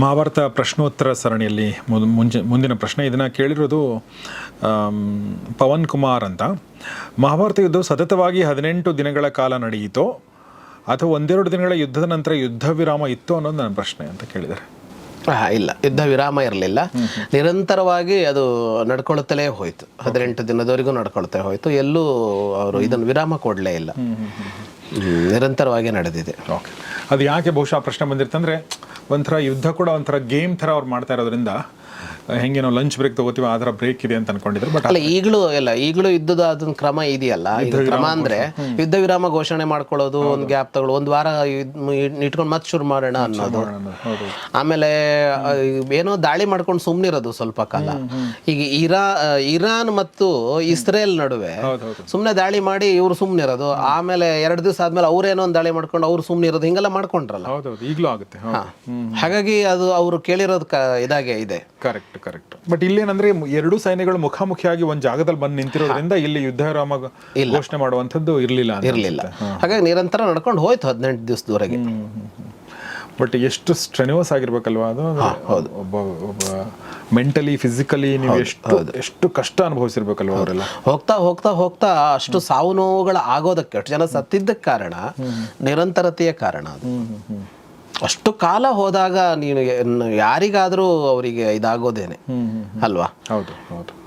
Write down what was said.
ಮಹಾಭಾರತ ಪ್ರಶ್ನೋತ್ತರ ಸರಣಿಯಲ್ಲಿ ಮುಂಜೆ ಮುಂಚೆ ಮುಂದಿನ ಪ್ರಶ್ನೆ. ಇದನ್ನು ಕೇಳಿರೋದು ಪವನ್ ಕುಮಾರ್ ಅಂತ. ಮಹಾಭಾರತ ಯುದ್ಧವು ಸತತವಾಗಿ ಹದಿನೆಂಟು ದಿನಗಳ ಕಾಲ ನಡೆಯಿತೋ ಅಥವಾ ಒಂದೆರಡು ದಿನಗಳ ಯುದ್ಧದ ನಂತರ ಯುದ್ಧ ವಿರಾಮ ಇತ್ತು ಅನ್ನೋದು ನನ್ನ ಪ್ರಶ್ನೆ ಅಂತ ಕೇಳಿದ್ದಾರೆ. ಇಲ್ಲ. ಯುದ್ಧ ವಿರಾಮ ಇರಲಿಲ್ಲ. ನಿರಂತರವಾಗಿ ಅದು ನಡ್ಕೊಳ್ತಲೇ ಹೋಯ್ತು. ಹದಿನೆಂಟು ದಿನದವರೆಗೂ ನಡ್ಕೊಳ್ತಾ ಹೋಯ್ತು. ಎಲ್ಲೂ ಅವರು ಇದನ್ನು ವಿರಾಮ ಕೊಡಲೇ ಇಲ್ಲ. ನಿರಂತರವಾಗಿ ನಡೆದಿದೆ. ಓಕೆ. ಅದು ಯಾಕೆ ಬಹುಶಃ ಪ್ರಶ್ನೆ ಬಂದಿರ್ತಂದ್ರೆ ಒಂಥರ ಯುದ್ಧ ಕೂಡ ಒಂಥರ ಗೇಮ್ ಥರ ಅವ್ರು ಮಾಡ್ತಾ ಇರೋದ್ರಿಂದ ಹೆಂಗೆ ನಾವು ಲಂಚ್ ಬ್ರೇಕ್ ತಗೋತೀವಿ ಆ ಥರ ಬ್ರೇಕ್ ಇದೆ ಅಂತ ಅನ್ಕೊಂಡಿದ್ರು ಬಟ್ ಅಲ್ಲ ಈಗಲೂ ಇಲ್ಲ ಈಗಲೂ ಯುದ್ಧದ ಅದೊಂದು ಕ್ರಮ ಇದೆಯಲ್ಲ? ಇದು ಕ್ರಮ ಅಂದ್ರೆ ಯುದ್ಧ ವಿರಾಮ ಘೋಷಣೆ ಮಾಡ್ಕೊಳ್ಳೋದು ಒಂದು ಗ್ಯಾಪ್ ತಗೊಳ್ಳೋದು ಒಂದು ವಾರ ಇಟ್ಕೊಂಡು ಮತ್ತೆ ಶುರು ಮಾಡೋಣ ಅನ್ನೋದು. ಆಮೇಲೆ ಏನೋ ದಾಳಿ ಮಾಡ್ಕೊಂಡು ಸುಮ್ಮನಿರೋದು ಸ್ವಲ್ಪ ಕಾಲ. ಈಗ ಇರಾ ಇರಾನ್ ಮತ್ತು ಇಸ್ರೇಲ್ ನಡುವೆ ಸುಮ್ಮನೆ ದಾಳಿ ಮಾಡಿ ಇವ್ರು ಸುಮ್ಮನಿರೋದು ಆಮೇಲೆ ಎರಡು ದಿವಸ ಆದ್ಮೇಲೆ ಅವ್ರೇನೋ ಒಂದು ದಾಳಿ ಮಾಡ್ಕೊಂಡು ಅವ್ರು ಸುಮ್ಮನಿರೋದು ಹಿಂಗೆಲ್ಲ ಮಾಡ್ಕೊಂಡ್ರಲ್ಲ. ಈಗಲೂ ಆಗುತ್ತೆ ಹಾಗಾಗಿ ಅದು ಅವರು ಕೇಳಿರೋದು ಇದಾಗೆ ಇದೆ. ಕರೆಕ್ಟ್ ಕರೆಕ್ಟ್ ಬಟ್ ಇಲ್ಲೇನಂದ್ರೆ ಎರಡು ಸೈನ್ಯಗಳು ಮುಖಾಮುಖಿಯಾಗಿ ಒಂದು ಜಾಗದಲ್ಲಿ ಬಂದು ನಿಂತಿರೋದ್ರಿಂದ ಇಲ್ಲಿ ಯುದ್ಧ ವಿರಾಮ ಘೋಷಣೆ ಮಾಡುವಂಥದ್ದು ಇರಲಿಲ್ಲ ಇರಲಿಲ್ಲ. ಹಾಗಾಗಿ ನಿರಂತರ ನಡ್ಕೊಂಡು ಹೋಯ್ತು ಹದಿನೆಂಟು ದಿವಸದವರೆಗೆ. ಬಟ್ ಎಷ್ಟು ಸ್ಟ್ರೆನ್ಯೂಸ್ ಆಗಿರ್ಬೇಕಲ್ವಾ ಅದು? ಒಬ್ಬ ಒಬ್ಬ ಮೆಂಟಲಿ ಫಿಸಿಕಲಿ ನೀವು ಎಷ್ಟು ಎಷ್ಟು ಕಷ್ಟ ಅನುಭವಿಸಿರ್ಬೇಕಲ್ವ ಅವರೆಲ್ಲ? ಹೋಗ್ತಾ ಹೋಗ್ತಾ ಹೋಗ್ತಾ ಅಷ್ಟು ಸಾವು ನೋವುಗಳ ಆಗೋದಕ್ಕೆ ಅಷ್ಟು ಜನ ಸತ್ತಿದ್ದಕ್ಕೆ ಕಾರಣ ನಿರಂತರತೆಯ ಕಾರಣ ಅದು. ಅಷ್ಟು ಕಾಲ ಹೋದಾಗ ನೀನು ಯಾರಿಗಾದರೂ ಅವರಿಗೆ ಇದಾಗೋದೇನೆ. ಅಲ್ವಾ? ಹೌದು ಹೌದು.